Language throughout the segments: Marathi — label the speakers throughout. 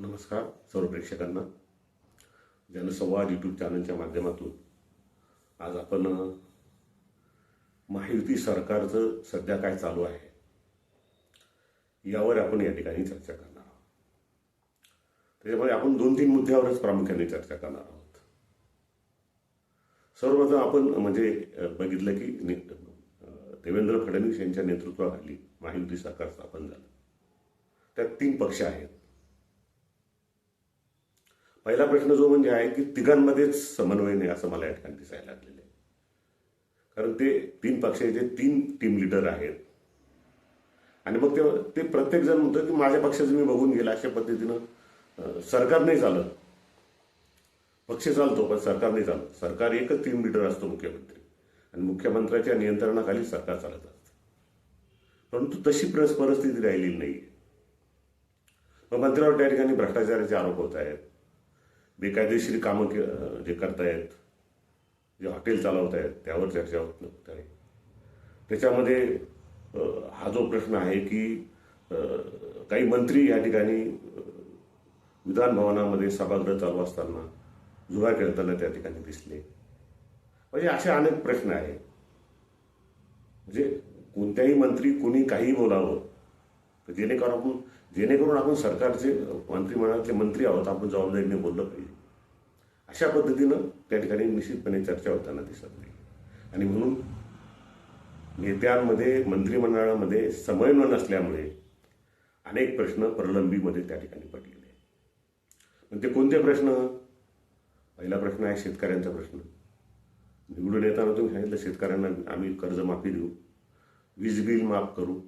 Speaker 1: नमस्कार सर्व प्रेक्षकांना. जनसंवाद यूट्यूब चॅनलच्या माध्यमातून आज आपण महायुती सरकारचं सध्या काय चालू आहे यावर आपण या ठिकाणी चर्चा करणार आहोत. त्याच्यामध्ये आपण दोन तीन मुद्द्यावरच प्रामुख्याने चर्चा करणार आहोत. सर्वप्रथम आपण म्हणजे बघितलं की देवेंद्र फडणवीस यांच्या नेतृत्वाखाली महायुती सरकार स्थापन झालं. त्यात तीन पक्ष आहेत. पहिला प्रश्न जो म्हणजे आहे की तिघांमध्येच समन्वय नाही असं मला या ठिकाणी दिसायला लागलेलं आहे. कारण ते तीन पक्षाचे तीन टीम लिडर आहेत. आणि मग ते ते प्रत्येक जण की माझ्या पक्षाचं मी बघून गेला अशा पद्धतीनं सरकार नाही चालत. पक्ष चालतो पण सरकार नाही चालत. सरकार एकच टीम लिडर असतो मुख्यमंत्री. आणि मुख्यमंत्र्याच्या नियंत्रणाखाली सरकार चालत असतं. परंतु तशी प्रस परिस्थिती राहिलेली नाही मग मंत्र्यावर त्या ठिकाणी भ्रष्टाचाराचे आरोप होत आहेत. बेकायदेशीर कामं के- जे करतायत जे हॉटेल चालवत आहेत त्यावर चर्चा होत आहे त्याच्यामध्ये हा जो प्रश्न आहे की काही मंत्री या ठिकाणी विधानभवनामध्ये विधान भवनामध्ये सभागृह चालू असताना जुगार खेळताना त्या ठिकाणी दिसले. म्हणजे असे अनेक प्रश्न आहे म्हणजे कोणत्याही मंत्री कोणी काही बोलावं तर जेणेकरून आपण जेणेकरून आपण सरकारचे मंत्रिमंडळातले मंत्री आहोत आपण जबाबदारीने बोललं पाहिजे. अशा पद्धतीनं त्या ठिकाणी निश्चितपणे चर्चा होताना दिसत नाही. आणि म्हणून नेत्यांमध्ये मंत्रिमंडळामध्ये समन्वय नसल्यामुळे अनेक प्रश्न प्रलंबीमध्ये त्या ठिकाणी पडलेले आहेत. पण ते कोणते प्रश्न? पहिला प्रश्न आहे शेतकऱ्यांचा प्रश्न. निवडून येताना तुम्ही सांगितलं शेतकऱ्यांना आम्ही कर्जमाफी देऊ. वीज बिल माफ करू.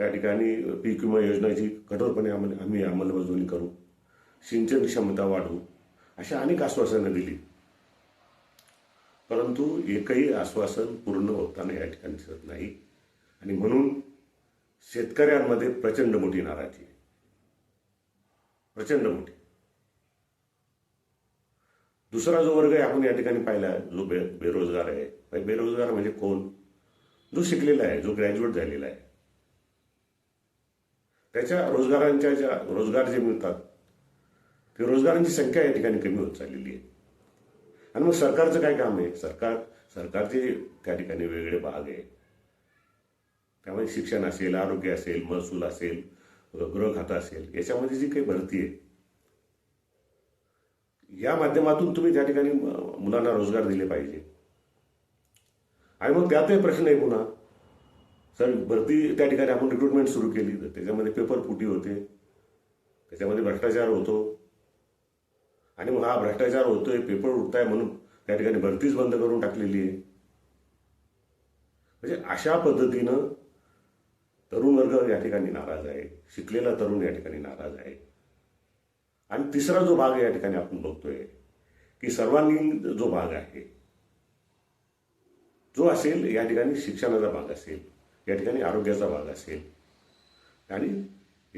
Speaker 1: त्या ठिकाणी पीक विमा योजनाची कठोरपणे अंमल आम्ही अंमलबजावणी करू. सिंचन क्षमता वाढवू. अशा अनेक आश्वासनं दिली. परंतु एकही आश्वासन पूर्ण होताना या ठिकाणी दिसत नाही. आणि म्हणून शेतकऱ्यांमध्ये प्रचंड मोठी नाराजी आहे. प्रचंड मोठी. दुसरा जो वर्ग आहे आपण या ठिकाणी पाहिला जो बे बेरोजगार आहे. बेरोजगार म्हणजे कोण? जो शिकलेला आहे जो ग्रॅज्युएट झालेला आहे. त्याच्या रोजगारांच्या ज्या रोजगार जे मिळतात ते रोजगारांची संख्या या ठिकाणी कमी होत चाललेली आहे. आणि मग सरकारचं काय काम आहे? सरकार सरकारचे त्या ठिकाणी वेगळे भाग आहे. त्यामध्ये शिक्षण असेल आरोग्य असेल महसूल असेल गृह खातं असेल याच्यामध्ये जी काही भरती आहे या माध्यमातून तुम्ही त्या ठिकाणी मुलांना रोजगार दिले पाहिजे. आणि मग त्यातही प्रश्न आहे पुन्हा तर भरती त्या ठिकाणी आपण रिक्रुटमेंट सुरू केली. तर त्याच्यामध्ये पेपर फुटी होते. त्याच्यामध्ये भ्रष्टाचार होतो. आणि मग हा भ्रष्टाचार होतोय पेपर उठताय म्हणून त्या ठिकाणी भरतीच बंद करून टाकलेली आहे. म्हणजे अशा पद्धतीनं तरुण वर्ग या ठिकाणी नाराज आहे. शिकलेला तरुण या ठिकाणी नाराज आहे. आणि तिसरा जो भाग या ठिकाणी आपण बघतोय की सर्वांगीण जो भाग आहे जो असेल या ठिकाणी शिक्षणाचा भाग असेल. या ठिकाणी आरोग्याचा भाग असेल आणि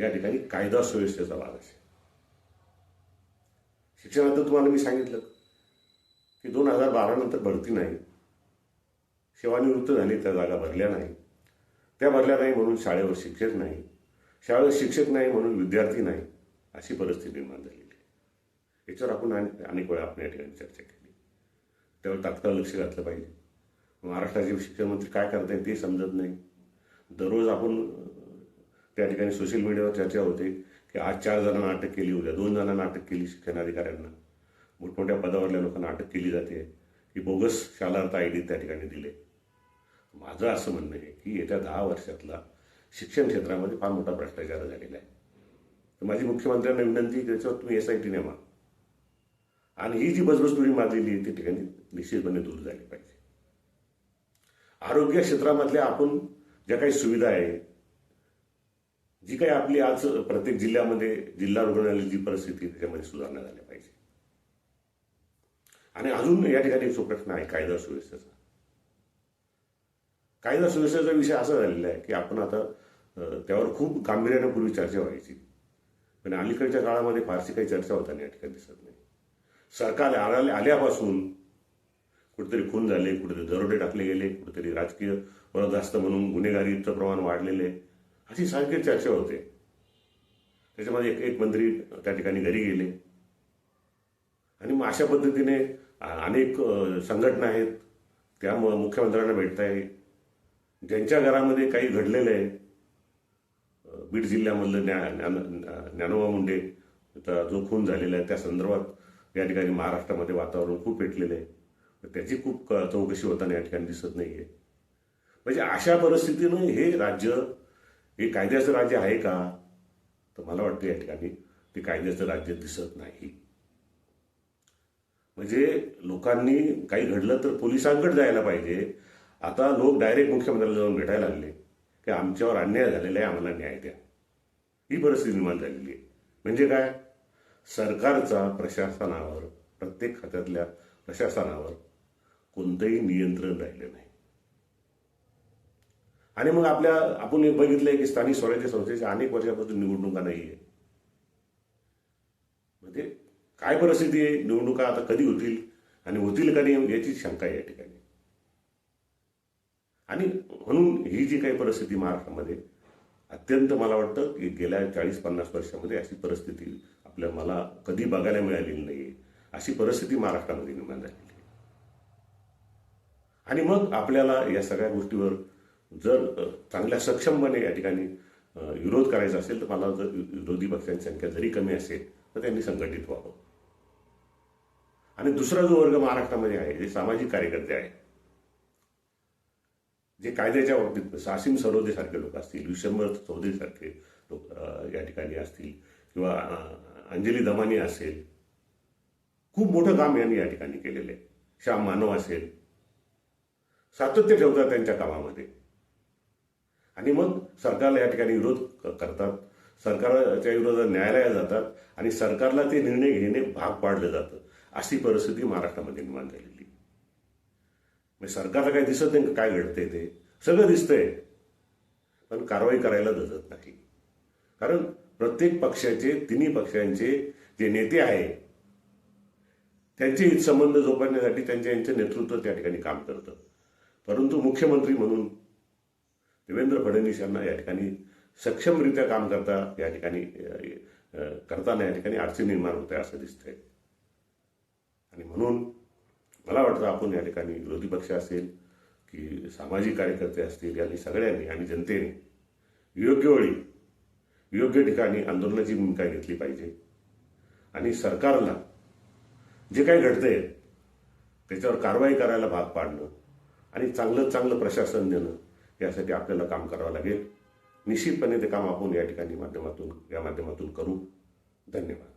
Speaker 1: या ठिकाणी कायदा सुव्यवस्थेचा भाग असेल. शिक्षणात तुम्हाला मी सांगितलं की दोन हजार बारा नंतर भरती नाही. सेवानिवृत्त झाली त्या जागा भरल्या नाही. त्या भरल्या नाही म्हणून शाळेवर शिक्षक नाही. शाळेवर शिक्षक नाही म्हणून विद्यार्थी नाही अशी परिस्थिती निर्माण झालेली आहे. याच्यावर आपण अने- अनेक वेळा आपण या ठिकाणी चर्चा केली. त्यावर तात्काळ लक्ष घातलं पाहिजे. महाराष्ट्राचे शिक्षण मंत्री काय करतायत ते समजत नाही. दररोज आपण त्या ठिकाणी सोशल मीडियावर चर्चा होते की आज चार जणांना अटक केली उद्या दोन जणांना अटक केली शिक्षण अधिकाऱ्यांना मोठमोठ्या पदावरल्या लोकांना अटक केली जाते की बोगस शालार्थ आय डी त्या ठिकाणी दिले. माझं असं म्हणणं आहे की येत्या दहा वर्षातला शिक्षण क्षेत्रामध्ये फार मोठा भ्रष्टाचार झालेला आहे. तर माझी मुख्यमंत्र्यांना विनंती आहे की त्याच्यावर तुम्ही एस आय टी नेमा. आणि ही जी बजबजपुरी मारलेली आहे ती ठिकाणी निश्चितपणे दूर झाली पाहिजे. आरोग्य क्षेत्रामधल्या आपण ज्या काही सुविधा आहे जी काही आपली आज प्रत्येक जिल्ह्यामध्ये जिल्हा रुग्णालयाची जी परिस्थिती त्याच्यामध्ये सुधारणा झाल्या पाहिजे. आणि अजून या ठिकाणी एक जो प्रश्न आहे कायदा सुव्यवस्थेचा. कायदा सुव्यवस्थेचा विषय असा झालेला आहे की आपण आता त्यावर खूप गांभीर्याने पूर्वी चर्चा व्हायची. पण अलीकडच्या काळामध्ये फारशी काही चर्चा होताना या ठिकाणी दिसत नाही. सरकार आल्या आल्यापासून कुठेतरी खून झाले कुठेतरी दरोडे टाकले गेले कुठेतरी राजकीय वरदास्त म्हणून गुन्हेगारीचं प्रमाण वाढलेले अशी सारखी चर्चा होते. त्याच्यामध्ये एक एक मंत्री त्या ठिकाणी घरी गेले. आणि मग अशा पद्धतीने अनेक संघटना आहेत त्या म- मुख्यमंत्र्यांना भेटताय ज्यांच्या घरामध्ये काही घडलेलं आहे बीड जिल्ह्यामधलं ज्ञा ज्ञान- ज्ञानोबा मुंडे जो खून झालेला आहे त्या संदर्भात या ठिकाणी महाराष्ट्रामध्ये वातावरण खूप पेटलेलं आहे. त्याची खूप चौकशी होताना या ठिकाणी दिसत नाहीये. म्हणजे अशा परिस्थितीनं हे राज्य हे कायद्याचं राज्य आहे का? तर मला वाटतं या ठिकाणी ते कायद्याचं राज्य दिसत नाही. म्हणजे लोकांनी काही घडलं तर पोलिसांकडे जायला पाहिजे. आता लोक डायरेक्ट मुख्यमंत्र्याला जाऊन भेटायला लागले. की आमच्यावर अन्याय झालेला आहे आम्हाला न्याय द्या. ही परिस्थिती निर्माण झालेली आहे. म्हणजे काय? सरकारचा प्रशासनावर प्रत्येक खात्यातल्या प्रशासनावर कोणतंही नियंत्रण राहिलं नाही. आणि मग आपल्या आपण बघितलंय की स्थानिक स्वराज्य संस्थेच्या अनेक वर्षापासून निवडणुका नाहीये. म्हणजे काय परिस्थिती आहे? निवडणुका आता कधी होतील आणि होतील का नाही याची शंका आहे या ठिकाणी. आणि म्हणून ही जी काही परिस्थिती महाराष्ट्रामध्ये अत्यंत मला वाटतं की गेल्या चाळीस पन्नास वर्षामध्ये अशी परिस्थिती आपल्या मला कधी बघायला मिळालेली नाही अशी परिस्थिती महाराष्ट्रामध्ये निर्माण झालेली आणि मग आपल्याला या सगळ्या गोष्टीवर जर चांगल्या सक्षमपणे या ठिकाणी विरोध करायचा असेल तर मला जर विरोधी पक्षांची संख्या जरी कमी असेल तर त्यांनी संघटित व्हावं. आणि दुसरा जो वर्ग महाराष्ट्रामध्ये आहे जे सामाजिक कार्यकर्ते आहेत जे कायद्याच्या बाबतीत सासिम सरोदे सारखे लोक असतील विशंबर चौधरी सारखे लोक या ठिकाणी असतील किंवा अंजली दमानी असेल खूप मोठं काम यांनी या ठिकाणी केलेलं आहे. श्याम मानव असेल सातत्य ठेवतात त्यांच्या कामामध्ये. आणि मग सरकारला या ठिकाणी विरोध करतात. सरकारच्या विरोधात न्यायालयात जातात आणि सरकारला ते निर्णय घेणे भाग पाडलं जातं अशी परिस्थिती महाराष्ट्रामध्ये निर्माण झालेली. म्हणजे सरकारला काही दिसत नाही काय घडतंय ते? सगळं दिसतंय. पण कारवाई करायला जमत नाही. कारण प्रत्येक पक्षाचे तिन्ही पक्षांचे जे नेते आहे त्यांचे हितसंबंध जोपासण्यासाठी त्यांच्या यांचं नेतृत्व त्या ठिकाणी काम करतं परंतु मुख्यमंत्री म्हणून देवेंद्र फडणवीस यांना या ठिकाणी सक्षमरित्या काम करता या ठिकाणी करताना या ठिकाणी अडचण निर्माण होते असं दिसतंय. आणि म्हणून मला वाटतं आपण या ठिकाणी विरोधी पक्ष असेल की सामाजिक कार्यकर्ते असतील यांनी सगळ्यांनी आणि जनतेने योग्य वेळी योग्य ठिकाणी आंदोलनाची भूमिका घेतली पाहिजे. आणि सरकारला जे काही घडतंय त्याच्यावर कारवाई करायला भाग पाडणं आणि चांगलं चांगलं प्रशासन देणं यासाठी आपल्याला काम करावं लागेल. निश्चितपणे ते काम आपण या ठिकाणी माध्यमातून या माध्यमातून करू. धन्यवाद.